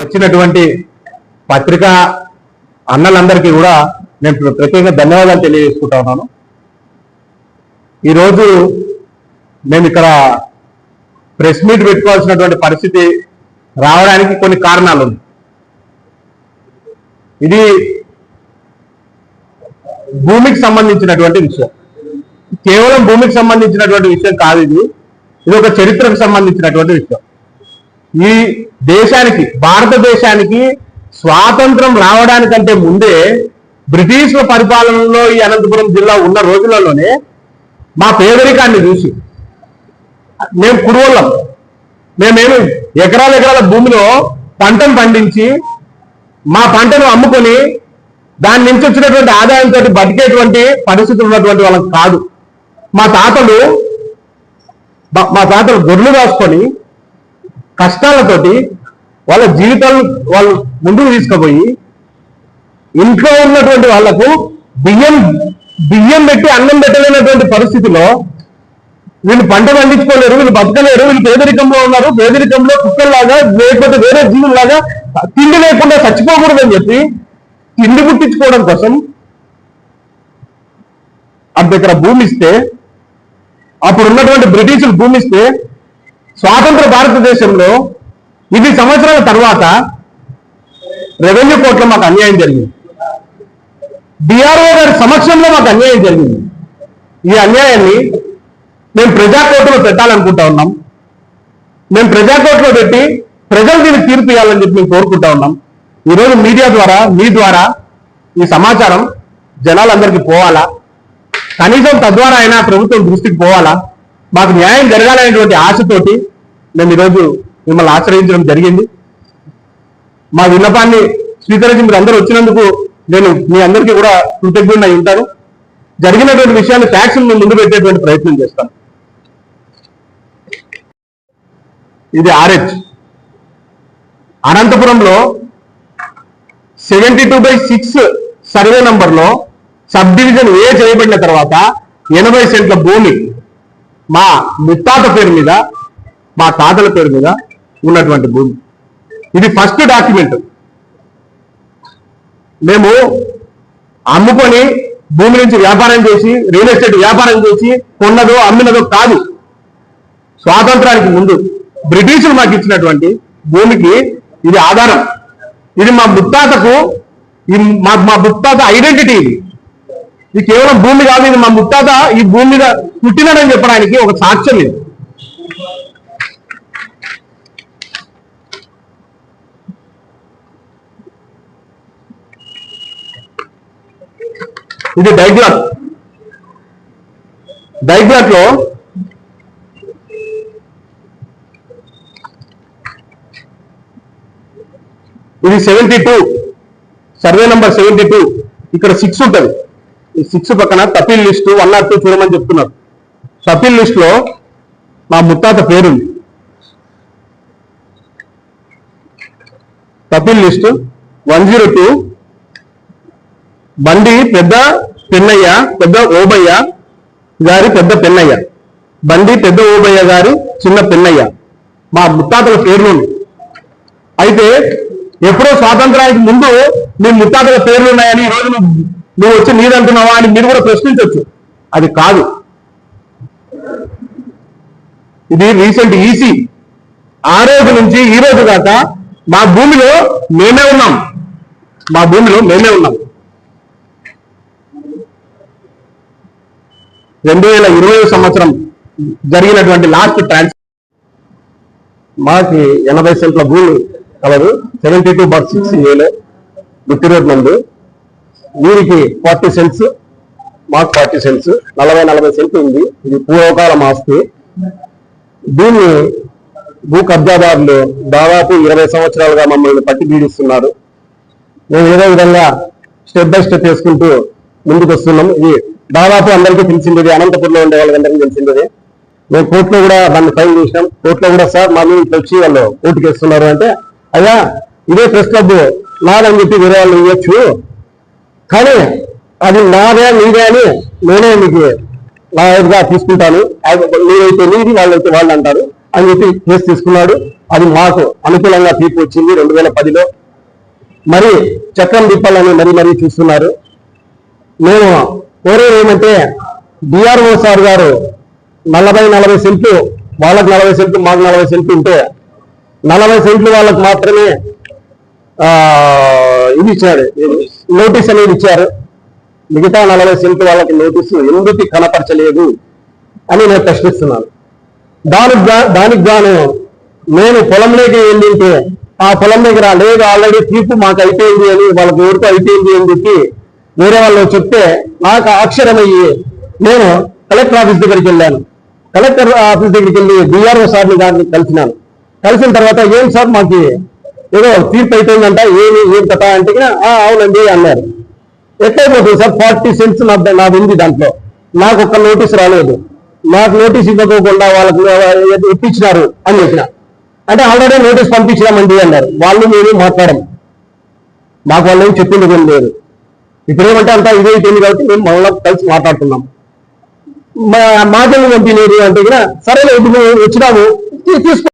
వచ్చినటువంటి పత్రికా అన్నలందరికీ కూడా నేను ప్రత్యేకంగా ధన్యవాదాలు తెలియజేసుకుంటా ఉన్నాను. ఈరోజు మేము ఇక్కడ ప్రెస్ మీట్ పెట్టుకోవాల్సినటువంటి పరిస్థితి రావడానికి కొన్ని కారణాలు ఉన్నాయి ఇది భూమికి సంబంధించినటువంటి విషయం. కేవలం భూమికి సంబంధించినటువంటి విషయం కాదు ఇది. ఇది ఒక చరిత్రకు సంబంధించినటువంటి విషయం. ఈ దేశానికి భారతదేశానికి స్వాతంత్రం రావడానికంటే ముందే బ్రిటిష్ల పరిపాలనలో ఈ అనంతపురం జిల్లా ఉన్న రోజులలోనే మా పేదరికాన్ని చూసి మేము కురువళ్ళం మేమేమి ఎకరాల ఎకరాల భూమిలో పంటను పండించి మా పంటను అమ్ముకొని దాని నుంచి వచ్చినటువంటి ఆదాయంతో బతికేటువంటి పరిస్థితులు ఉన్నటువంటి వాళ్ళకి కాదు. మా తాతలు మా- మా తాతలు గొర్రెలు రాసుకొని కష్టాలతోటి వాళ్ళ జీవితాలు వాళ్ళు ముందుకు తీసుకుపోయి ఇంట్లో ఉన్నటువంటి వాళ్ళకు బియ్యం బియ్యం పెట్టి అన్నం పెట్టలేనటువంటి పరిస్థితిలో వీళ్ళు పంట పండించుకోలేరు వీళ్ళు బతకలేరు వీళ్ళు పేదరికంలో ఉన్నారు పేదరికంలో కుక్కల్లాగా లేకపోతే వేరే జీవుల్లాగా తిండి లేకుండా చచ్చిపోకూడదని చెప్పి తిండి పుట్టించుకోవడం కోసం అంత ఇక్కడ భూమి ఇస్తే అప్పుడు ఉన్నటువంటి బ్రిటిషులు భూమి ఇస్తే స్వాతంత్ర భారతదేశంలో ఇది సంవత్సరాల తర్వాత రెవెన్యూ కోర్టులో మాకు అన్యాయం జరిగింది. డిఆర్ఓ గారి సమక్షంలో మాకు అన్యాయం జరిగింది. ఈ అన్యాయాన్ని మేము ప్రజాకోర్టులో పెట్టాలనుకుంటా ఉన్నాం. మేము ప్రజా కోర్టులో పెట్టి ప్రజలు దీన్ని తీర్పు ఇవ్వాలని చెప్పి మేము కోరుకుంటా ఉన్నాం. ఈరోజు మీడియా ద్వారా మీ ద్వారా ఈ సమాచారం జనాలందరికీ పోవాలా? కనీసం తద్వారా అయినా ప్రభుత్వం దృష్టికి పోవాలా? మాకు న్యాయం జరగాలనేటువంటి ఆశతోటి మేము ఈరోజు మిమ్మల్ని ఆశ్రయించడం జరిగింది. మా విన్నపాన్ని స్వీకరించి మీరు అందరూ వచ్చినందుకు నేను మీ అందరికీ కూడా కృతజ్ఞుడినై ఉంటాను. జరిగినటువంటి విషయాన్ని ఫ్యాక్షన్ ముందు పెట్టేటువంటి ప్రయత్నం చేస్తాను ఇది ఆర్హెచ్ అనంతపురంలో seventy two by six survey నంబర్లో సబ్ డివిజన్ ఏ చేయబడిన తర్వాత ఎనభై సెంట్ల భూమి మా ముత్తాత పేరు మీద మా తాతల పేరు మీద ఉన్నటువంటి భూమి. ఇది ఫస్ట్ డాక్యుమెంట్ మేము అమ్ముకొని భూమి నుంచి వ్యాపారం చేసి రియల్ ఎస్టేట్ వ్యాపారం చేసి కొన్నదో అమ్మినదో కాదు. స్వాతంత్రానికి ముందు బ్రిటిషులు మాకు ఇచ్చినటువంటి భూమికి ఇది ఆధారం. ఇది మా ముత్తాతకు ఇది మా మా ముత్తాత ఐడెంటిటీ ఇది. ఇది కేవలం భూమి కాదు ఇది మా ముత్తాత ఈ భూమి మీద పుట్టినడని చెప్పడానికి ఒక సాక్ష్యం ఇది. ఇది డైగ్లాట్ డైగ్లాట్లో ఇది seventy two. Survey number seventy two. ఇక్కడ సిక్స్ ఉంటుంది. ఈ సిక్స్ పక్కన తపిల్ లిస్ట్ వన్ నాట్ టూ చూడమని చెప్తున్నారు. తపిల్ లిస్ట్లో మా ముత్తాత పేరుంది. తపిల్ list one zero two Bandi పెద్ద పెన్నయ్య పెద్ద ఓబయ్య గారి పెద్ద పెన్నయ్య. బండి పెద్ద ఓబయ్య గారి చిన్న పెన్నయ్య. మా ముత్తాతల పేర్లు అయితే ఎప్పుడో స్వాతంత్రానికి ముందు మీ ముత్తాతల పేర్లు ఉన్నాయని ఈ రోజు నువ్వు నువ్వు వచ్చి నీదంటున్నావా అని మీరు కూడా ప్రశ్నించవచ్చు అది కాదు. ఇది రీసెంట్ ఈసీ. ఆ రోజు నుంచి ఈ రోజు దాకా మా భూమిలో మేమే ఉన్నాం. మా భూమిలో మేమే ఉన్నాం. రెండు వేల ఇరవై సంవత్సరం జరిగినటువంటి లాస్ట్ ట్రాన్స్ మాకి ఎనభై సెంట్ల భూమి కలదు. సెవెంటీ టూ బర్ సిక్స్ ఏలో గుట్టి రోడ్ నందు. వీరికి ఫార్టీ సెంట్స్ మాకు ఫార్టీ సెంట్స్ నలభై నలభై సెంట్లు ఉంది. ఇది పూర్వకాలం ఆస్తి. దీన్ని భూ కబ్జాదారులు దాదాపు ఇరవై సంవత్సరాలుగా మమ్మల్ని పట్టి పీడిస్తున్నారు. మేము ఏదో విధంగా స్టెప్ బై స్టెప్ వేసుకుంటూ ముందుకు వస్తున్నాం ఇది దాదాపు అందరికీ తెలిసింది అనంతపురంలో ఉండే వాళ్ళందరికీ తెలిసిందే. మేము కోర్టులో కూడా దాన్ని ఫైల్ చేసినాం. కోర్టులో కూడా సార్ మా మీద వచ్చి వాళ్ళు కోర్టుకి వేస్తున్నారు అంటే అయ్యా ఇదే ప్రెస్ క్లబ్ నాదని చెప్పి వేరే వాళ్ళు ఇవ్వచ్చు. కానీ అది నాదే నీదే అని నేనే మీకు నా ఎదురుగా తీసుకుంటాను. అది మీరైతే నీది వాళ్ళైతే వాళ్ళు అంటారు అని చెప్పి కేసు తీసుకున్నాడు. అది మాకు అనుకూలంగా తీర్పు వచ్చింది రెండు వేల పదిలో. మరి చక్రం తిప్పాలని మరీ మరీ చూస్తున్నారు. మేము కోరేది ఏమంటే డిఆర్ఓ సార్ గారు నలభై నలభై సెంట్లు వాళ్ళకి నలభై సెంట్లు మాకు నలభై సెంట్లు ఉంటే నలభై సెంట్లు వాళ్ళకి మాత్రమే ఇది ఇచ్చాడు. నోటీస్ అనేది ఇచ్చారు. మిగతా నలభై సెంట్లు వాళ్ళకి నోటీసు ఎందుకు కనపరచలేదు అని నేను ప్రశ్నిస్తున్నాను. దానికి దానికి గాను నేను పొలంలోకి వెళ్ళింటే ఆ పొలం దగ్గర లేదు ఆల్రెడీ తీర్పు మాకు అయిపోయింది అని వాళ్ళకి ఎవరికి అయిపోయింది అని చెప్పి వేరే వాళ్ళు చెప్తే నాకు అక్షరమయ్యి నేను కలెక్టర్ ఆఫీస్ దగ్గరికి వెళ్ళాను. కలెక్టర్ ఆఫీస్ దగ్గరికి వెళ్ళి డిఆర్ఓ సార్ని గారిని కలిసినాను. కలిసిన తర్వాత ఏం సార్ మాకు ఏదో తీర్పు అయిపోయిందంట ఏమి ఏం కథ అంటే "ఆ, అవునండి అన్నారు. ఎట్లయిపోతుంది సార్? ఫార్టీ సెంట్స్ నా నాది ఉంది దాంట్లో. నాకు ఒక్క నోటీస్ రాలేదు. నాకు నోటీస్ ఇవ్వకోకుండా వాళ్ళకి ఇప్పించినారు అని చెప్పిన. అంటే ఆల్రెడీ నోటీస్ పంపించినామండి అన్నారు. వాళ్ళు మేము మాట్లాడము. మాకు వాళ్ళు ఏం చెప్పింది ఏం లేదు. ఇప్పుడు ఏమంటే అంతా ఇదే అయిపోయింది కాబట్టి మేము మళ్ళీ కలిసి మాట్లాడుతున్నాం మా మాటలు పంపిణీ అంటే కూడా సరేలే ఇప్పుడు మేము వచ్చినాము తీసుకో